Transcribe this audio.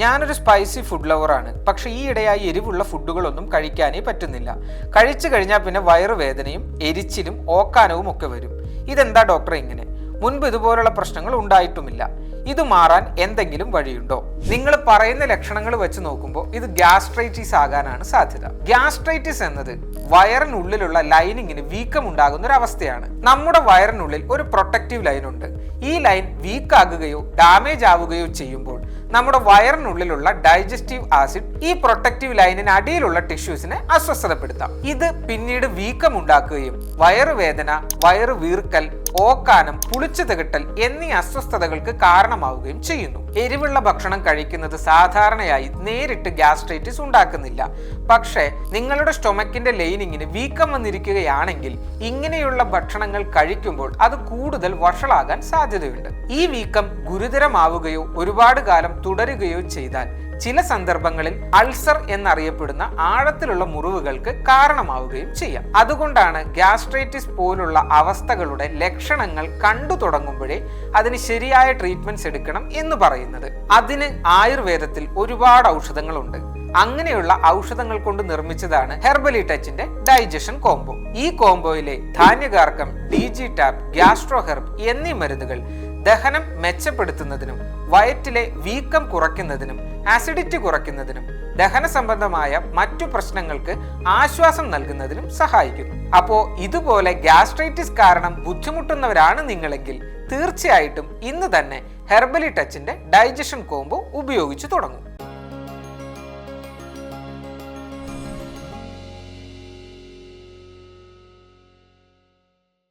ഞാനൊരു spicy food ലവറാണ് പക്ഷേ ഈ ഇടയായി എരിവുള്ള ഫുഡുകളൊന്നും കഴിക്കാനേ പറ്റുന്നില്ല. കഴിച്ചു കഴിഞ്ഞാൽ പിന്നെ വയറുവേദനയും എരിച്ചിലും ഓക്കാനവും ഒക്കെ വരും. ഇതെന്താ ഡോക്ടർ ഇങ്ങനെ? മുൻപ് ഇതുപോലുള്ള പ്രശ്നങ്ങൾ ഉണ്ടായിട്ടുമില്ല. ഇത് മാറാൻ എന്തെങ്കിലും വഴിയുണ്ടോ? നിങ്ങൾ പറയുന്ന ലക്ഷണങ്ങൾ വെച്ച് നോക്കുമ്പോൾ ഇത് ഗ്യാസ്ട്രൈറ്റിസ് ആകാനാണ് സാധ്യത. ഗ്യാസ്ട്രൈറ്റിസ് എന്നത് വയറിനുള്ളിലുള്ള ലൈനിങ്ങിന് വീക്കം ഉണ്ടാകുന്ന ഒരു അവസ്ഥയാണ് നമ്മുടെ വയറിനുള്ളിൽ ഒരു പ്രൊട്ടക്റ്റീവ് ലൈൻ ഉണ്ട്. ഈ ലൈൻ വീക്കാകുകയോ ഡാമേജ് ആവുകയോ ചെയ്യുമ്പോൾ നമ്മുടെ വയറിനുള്ളിലുള്ള ഡൈജസ്റ്റീവ് ആസിഡ് ഈ പ്രൊട്ടക്റ്റീവ് ലൈനിന് അടിയിലുള്ള ടിഷ്യൂസിനെ അസ്വസ്ഥതപ്പെടുത്താം. ഇത് പിന്നീട് വീക്കം ഉണ്ടാക്കുകയും വയറുവേദന വയറു വീർക്കൽ ഓക്കാനം പുളിച്ചു തികട്ടൽ എന്നീ അസ്വസ്ഥതകൾക്ക് കാരണമാവുകയും ചെയ്യുന്നു. എരിവുള്ള ഭക്ഷണം കഴിക്കുന്നത് സാധാരണയായി നേരിട്ട് ഗ്യാസ്ട്രൈറ്റിസ് ഉണ്ടാക്കുന്നില്ല. പക്ഷേ നിങ്ങളുടെ സ്റ്റൊമക്കിന്റെ ലൈനിങ്ങിന് വീക്കം വന്നിരിക്കുകയാണെങ്കിൽ ഇങ്ങനെയുള്ള ഭക്ഷണങ്ങൾ കഴിക്കുമ്പോൾ അത് കൂടുതൽ വഷളാകാൻ സാധ്യതയുണ്ട്. ഈ വീക്കം ഗുരുതരമാവുകയോ ഒരുപാട് കാലം തുടരുകയോ ചെയ്താൽ ചില സന്ദർഭങ്ങളിൽ അൾസർ എന്നറിയപ്പെടുന്ന ആഴത്തിലുള്ള മുറിവുകൾക്ക് കാരണമാവുകയും ചെയ്യാം. അതുകൊണ്ടാണ് ഗ്യാസ്ട്രൈറ്റിസ് പോലുള്ള അവസ്ഥകളുടെ ലക്ഷണങ്ങൾ കണ്ടു തുടങ്ങുമ്പോഴേ അതിന് ശരിയായ ട്രീറ്റ്മെന്റ്സ് എടുക്കണം എന്ന് പറയുന്നത്. അതിന് ആയുർവേദത്തിൽ ഒരുപാട് ഔഷധങ്ങളുണ്ട്. അങ്ങനെയുള്ള ഔഷധങ്ങൾ കൊണ്ട് നിർമ്മിച്ചതാണ് ഹെർബലി ടച്ചിന്റെ ഡൈജഷൻ കോംബോ. ഈ കോംബോയിലെ ധാന്യകാർക്കം D G tap gastro herb എന്നീ മരുന്നുകൾ ദഹനം മെച്ചപ്പെടുത്തുന്നതിനും വയറ്റിലെ വീക്കം കുറയ്ക്കുന്നതിനും ആസിഡിറ്റി കുറയ്ക്കുന്നതിനും ദഹന സംബന്ധമായ മറ്റു പ്രശ്നങ്ങൾക്ക് ആശ്വാസം നൽകുന്നതിനും സഹായിക്കുന്നു. അപ്പോൾ ഇതുപോലെ ഗ്യാസ്ട്രൈറ്റിസ് കാരണം ബുദ്ധിമുട്ടുന്നവരാണ് നിങ്ങളെങ്കിൽ തീർച്ചയായിട്ടും ഇന്ന് തന്നെ ഹെർബലി ടച്ചിന്റെ ഡൈജഷൻ കോംബോ ഉപയോഗിച്ചു തുടങ്ങും.